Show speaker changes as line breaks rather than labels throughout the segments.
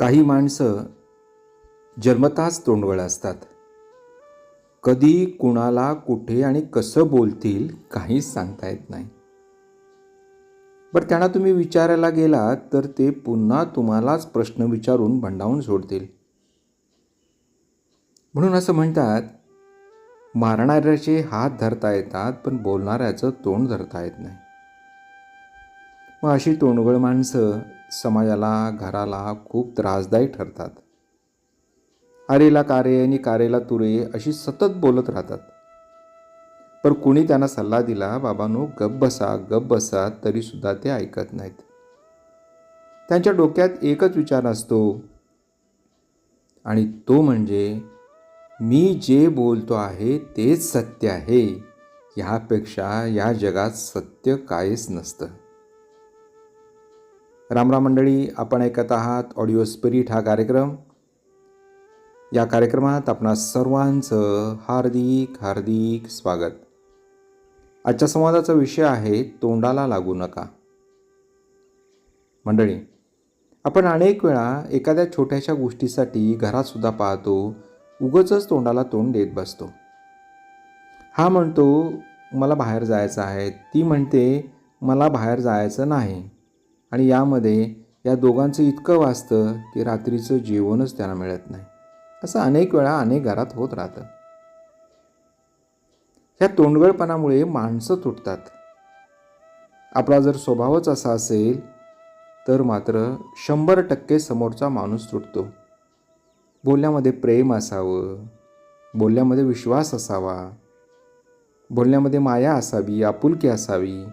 काही माणसं जन्मताच तोंडवळ असतात. कधी कुणाला कुठे आणि कसं बोलतील काहीच सांगता येत नाही. बरं त्यांना तुम्ही विचारायला गेलात तर ते पुन्हा तुम्हालाच प्रश्न विचारून भंडावून सोडतील. म्हणून असं म्हणतात मारणाऱ्याचे हात धरता येतात पण बोलणाऱ्याचं तोंड धरता येत नाही. मग अशी तोंडगळ माणसं समाजाला घराला खूप त्रासदायी ठरतात. अरेला कारे आणि कारेला तुरे अशी सतत बोलत राहतात. पण कुणी त्यांना सल्ला दिला बाबांनो गप बसा गप बसा तरीसुद्धा ते ऐकत नाहीत. त्यांच्या डोक्यात एकच विचार असतो आणि तो म्हणजे मी जे बोलतो आहे तेच सत्य आहे. ह्यापेक्षा या जगात सत्य काहीच नसतं. रामराम मंडळी आपण ऐकत आहात ऑडिओ स्पिरिट हा कार्यक्रम. या कार्यक्रमात आपणा सर्वांचं हार्दिक हार्दिक स्वागत. आजच्या संवादाचा विषय आहे तोंडाला लागू नका. मंडळी आपण अनेक वेळा एखाद्या छोट्याशा गोष्टीसाठी घरातसुद्धा पाहतो उगचच तोंडाला तोंड देत बसतो. हा म्हणतो मला बाहेर जायचं आहे. ती म्हणते मला बाहेर जायचं नाही. आणि यामध्ये या दोघांचं इतकं वाचतं की रात्रीचं जेवणच त्यांना मिळत नाही. असं अनेक वेळा अनेक घरात होत राहतं. ह्या तोंडगळपणामुळे माणसं तुटतात. आपला जर स्वभावच असा असेल तर मात्र शंभर टक्के समोरचा माणूस तुटतो. बोलण्यामध्ये प्रेम असावं बोलण्यामध्ये विश्वास असावा बोलण्यामध्ये माया असावी आपुलकी असावी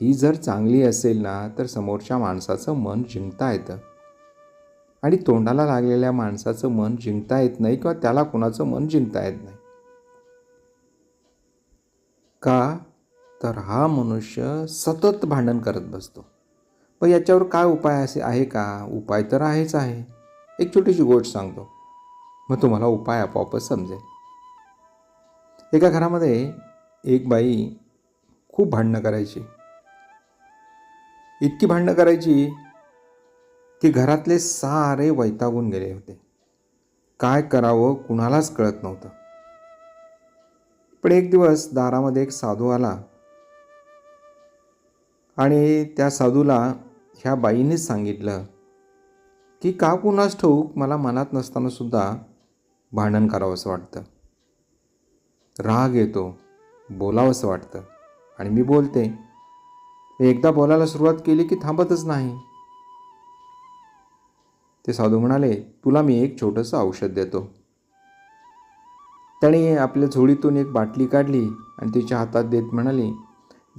ही जर चांगली असेल ना तर समोरच्या माणसाचं मन जिंकता येतं. आणि तोंडाला लागलेल्या माणसाचं मन जिंकता येत नाही किंवा त्याला कुणाचं मन जिंकता येत नाही. का? तर हा मनुष्य सतत भांडण करत बसतो. पण याच्यावर काय उपाय असे आहे का? उपाय तर आहेच आहे. एक छोटीशी गोष्ट सांगतो. मग तुम्हाला उपाय आपोआपच समजेल. एका घरामध्ये एक बाई खूप भांडणं करायची. इतकी भांडणं करायची की घरातले सारे वैतागून गेले होते. काय करावं कुणालाच कळत नव्हतं. पण एक दिवस दारामध्ये एक साधू आला आणि त्या साधूला ह्या बाईनेच सांगितलं की का कुणास ठाऊक मला मनात नसताना सुद्धा भांडण करावंसं वाटतं. राग येतो बोलावंसं वाटतं आणि मी बोलते. एकदा बोलायला सुरुवात केली की थांबतच नाही. ते साधू म्हणाले तुला मी एक छोटंसं औषध देतो. त्याने आपल्या झोळीतून एक बाटली काढली आणि तिच्या हातात देत म्हणाली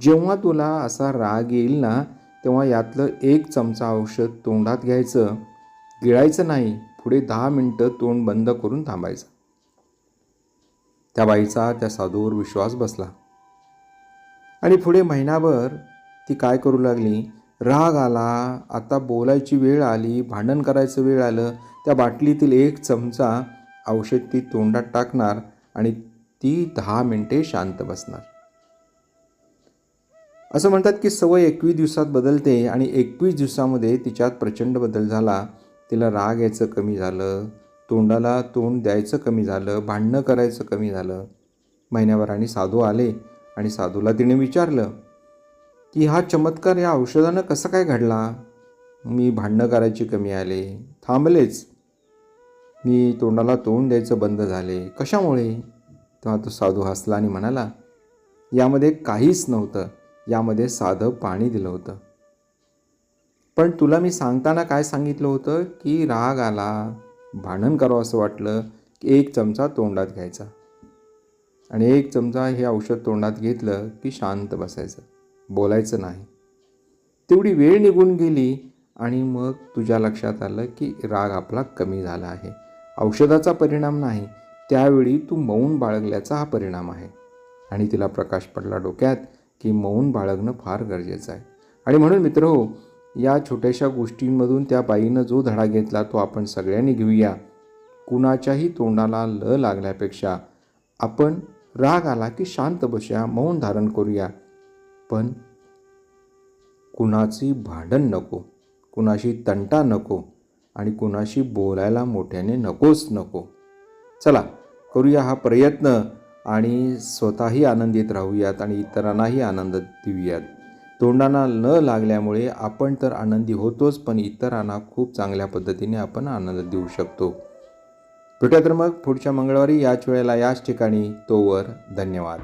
जेव्हा तुला असा राग येईल ना तेव्हा यातलं एक चमचा औषध तोंडात घ्यायचं. गिळायचं नाही पुढे दहा मिनटं तोंड बंद करून थांबायचं. त्या बाईचा त्या साधूवर विश्वास बसला. आणि पुढे महिनाभर ती काय करू लागली? राग आला. आता बोलायची वेळ आली भांडण करायचं वेळ आलं. त्या बाटलीतील एक चमचा औषध ती तोंडात टाकणार आणि ती दहा मिनटे शांत बसणार. असं म्हणतात की सवय एकवीस दिवसात बदलते आणि एकवीस दिवसामध्ये तिच्यात प्रचंड बदल झाला. तिला राग यायचं कमी झालं. तोंडाला तोंड द्यायचं कमी झालं. भांडणं करायचं कमी झालं. महिन्याभराने साधू आले आणि साधूला तिने विचारलं की हा चमत्कार या औषधानं कसा काय घडला? मी भांडणं करायची कमी आले. थांबलेच. मी तोंडाला तोंड द्यायचं बंद झाले. कशामुळे? तेव्हा तो साधू हसला आणि म्हणाला यामध्ये काहीच नव्हतं. यामध्ये साधं पाणी दिलं होतं. पण तुला मी सांगताना काय सांगितलं होतं की राग आला? भांडण करावं असं वाटलं की एक चमचा तोंडात घ्यायचा आणि एक चमचा हे औषध तोंडात घेतलं की शांत बसायचं. बोलायचं नाही. तेवढी वेळ निघून गेली आणि मग तुझ्या लक्षात आलं की राग आपला कमी झाला आहे. औषधाचा परिणाम नाही त्यावेळी तू मौन बाळगल्याचा हा परिणाम आहे. आणि तिला प्रकाश पडला डोक्यात की मौन बाळगणं फार गरजेचं आहे. आणि म्हणून मित्र हो या छोट्याशा गोष्टींमधून त्या बाईनं जो धडा घेतला तो आपण सगळ्यांनी घेऊया. कुणाच्याही तोंडाला ल लागल्यापेक्षा आपण राग आला की शांत बसूया मौन धारण करूया. पण कुणाची भांडण नको कुणाशी तंटा नको आणि कुणाशी बोलायला मोठ्याने नकोच नको. चला करूया हा प्रयत्न आणि स्वतःही आनंदित राहूयात आणि इतरांनाही आनंद देऊयात. तोंडांना न लागल्यामुळे आपण तर आनंदी होतोच पण इतरांना खूप चांगल्या पद्धतीने आपण आनंद देऊ शकतो. भेटूया तर मग पुढच्या मंगळवारी याच वेळेला याच ठिकाणी. तोवर धन्यवाद.